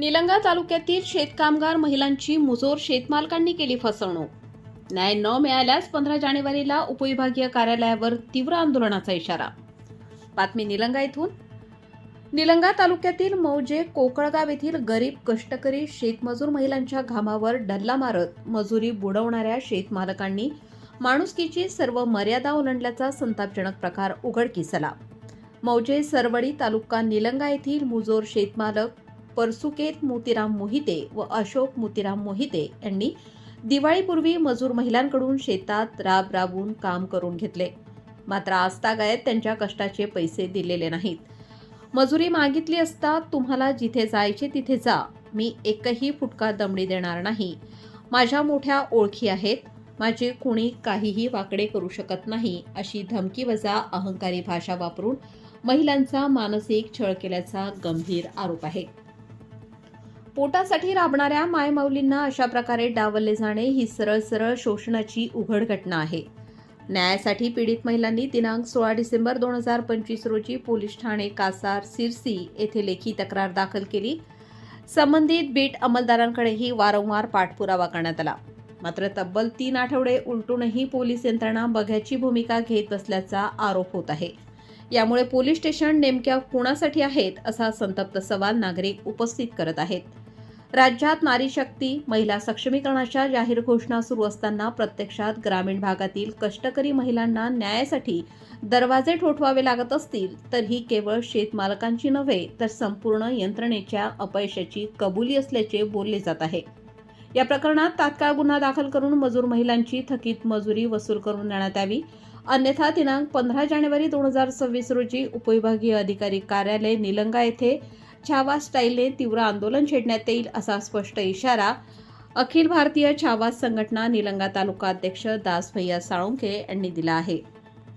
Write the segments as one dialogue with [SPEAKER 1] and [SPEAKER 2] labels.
[SPEAKER 1] निलंगा तालुक्यातील शेतकामगार महिलांची मुजोर शेतमालकांनी केली फसवणूक. न्याय न मिळाल्यास पंधरा जानेवारीला उपविभागीय कार्यालयावर तीव्र आंदोलनाचा इशारा. बातमी निलंगा येथून निलंगा तालुक्यातील मौजे कोकळगाव येथील गरीब कष्टकरी शेतमजूर महिलांच्या घामावर डल्ला मारत मजुरी बुडवणाऱ्या शेतमालकांनी माणुसकीची सर्व मर्यादा ओलांडल्याचा संतापजनक प्रकार उघडकीस आला. मौजे सरवडी तालुका निलंगा येथील मुजोर शेतमालक परसुकेत मोतीराम मोहिते व अशोक मोतीराम मोहिते यांनी दिवाळीपूर्वी मजूर महिलांकडून शेतात राब राबून काम करून घेतले. मात्र आजतागायत त्यांच्या कष्टाचे पैसे दिलेले नाहीत. मजुरी मागितली असता तुम्हाला जिथे जायचे तिथे जा. मी एकही फुटका दमडी देणार नाही. माझ्या मोठ्या ओळखी आहेत. माझे कुणी काहीही वाकडे करू शकत नाही अशी धमकी वजा अहंकारी भाषा वापरून महिलांचा मानसिक छळ केल्याचा गंभीर आरोप आहे. पोटासाठी राबणाऱ्या मायमाऊलींना अशा प्रकारे डावलले जाणे ही सरळ सरळ शोषणाची उघड घटना आहे. न्यायासाठी पीडित महिलांनी दिनांक सोळा डिसेंबर दोन हजार पंचवीस रोजी पोलीस ठाणे कासार सिरसी येथे लेखी तक्रार दाखल केली. संबंधित बीट अंमलदारांकडेही वारंवार पाठपुरावा करण्यात आला. मात्र तब्बल तीन आठवडे उलटूनही पोलीस यंत्रणा बघ्याची भूमिका घेत असल्याचा आरोप होत आहे. यामुळे पोलीस स्टेशन नेमक्या कुणासाठी आहेत असा संतप्त सवाल नागरिक उपस्थित करत आहेत. राज्यात नारी शक्ती महिला सक्षमीकरणाच्या जाहीर घोषणा सुरू असताना प्रत्यक्षात ग्रामीण भागातील कष्टकरी महिलांना न्यायासाठी दरवाजे ठोठवावे लागत असतील तर ही केवळ शेतमालकांची नव्हे तर संपूर्ण यंत्रणेच्या अपयशाची कबुली असल्याचे बोलले जात आहे. या प्रकरणात तात्काळ गुन्हा दाखल करून मजूर महिलांची थकीत मजुरी वसूल करून देण्यात यावी. अन्यथा दिनांक पंधरा जानेवारी दोन हजार सव्वीस रोजी उपविभागीय अधिकारी कार्यालय निलंगा येथे छावा स्टाईलने तीव्र आंदोलन छेडण्यात येईल असा स्पष्ट इशारा अखिल भारतीय छावा संघटना निलंगा तालुका अध्यक्ष दास भैया साळुंखे यांनी दिला आहे.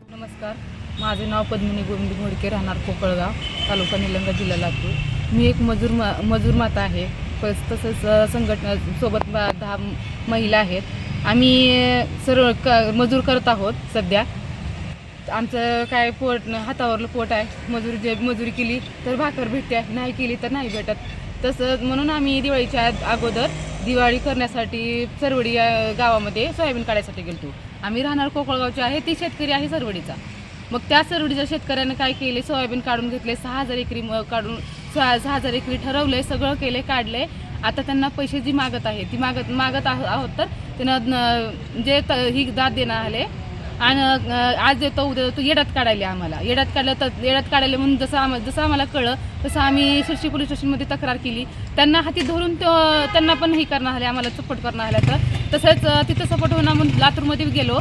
[SPEAKER 2] नमस्कार. माझे नाव पद्मिनी गोविंद घोडके राहणार कोकळगाव तालुका निलंगा जिल्हा लातूर. मी एक मजूर मा मजूर माता आहे. पस तसंच संघटना सोबत दहा महिला आहेत. आम्ही सर्व क मजूर करत आहोत सध्या. आमचं काय पोट हातावरलं पोट आहे. मजुरी जे मजुरी केली तर भाकर भेटते नाही केली तर नाही भेटत. तसंच म्हणून आम्ही दिवाळीच्या अगोदर दिवाळी करण्यासाठी सरवडी या गावामध्ये सोयाबीन काढायसाठी गेलतो. आम्ही राहणार कोकळगावचे आहे ती शेतकरी आहे सरवडीचा. मग त्या सरवडीच्या शेतकऱ्यानं काय केले? सोयाबीन काढून घेतले सहा हजार एकरी काढून सहा सहा हजार एकरी ठरवले सगळं केले काढले. आता त्यांना पैसे जी मागत आहे ती मागत मागत आहोत तर त्यांना जे त- ही दाद देणार आले आणि आज येतो उद्या येतो येड्यात काढायला आम्हाला. येड्यात काढलं तर येड्यात काढायला म्हणून जसं आम्हाला जसं आम्हाला कळलं तसं आम्ही शिर्शी पोलीस स्टेशनमध्ये तक्रार केली. त्यांना हाती धरून त्यांना पण हे करणार आले आम्हाला सपोर्ट करणार आल्या तर. तसंच तिथं सपोर्ट होणार म्हणून लातूरमध्ये गेलो.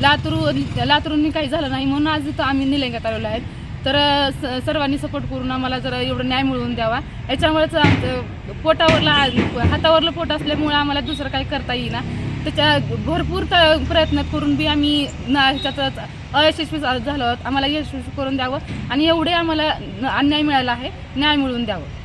[SPEAKER 2] लातूर लातूरहून काही झालं नाही म्हणून आज इथं आम्ही निलंग्यात आलेलो आहेत. तर स- सर्वांनी सपोर्ट करून आम्हाला जरा एवढं न्याय मिळवून द्यावा. याच्यामुळेच आमचं पोटावरला हातावरलं पोट असल्यामुळे आम्हाला दुसरं काही करता येईना. त्याच्या भरपूर प्रयत्न करून बी आम्ही ना ह्याच्यात अयशस्वी झालो आहोत. आम्हाला यशस्वी करून द्यावं आणि एवढे आम्हाला न- अन्याय मिळाला आहे न्याय मिळवून द्यावं.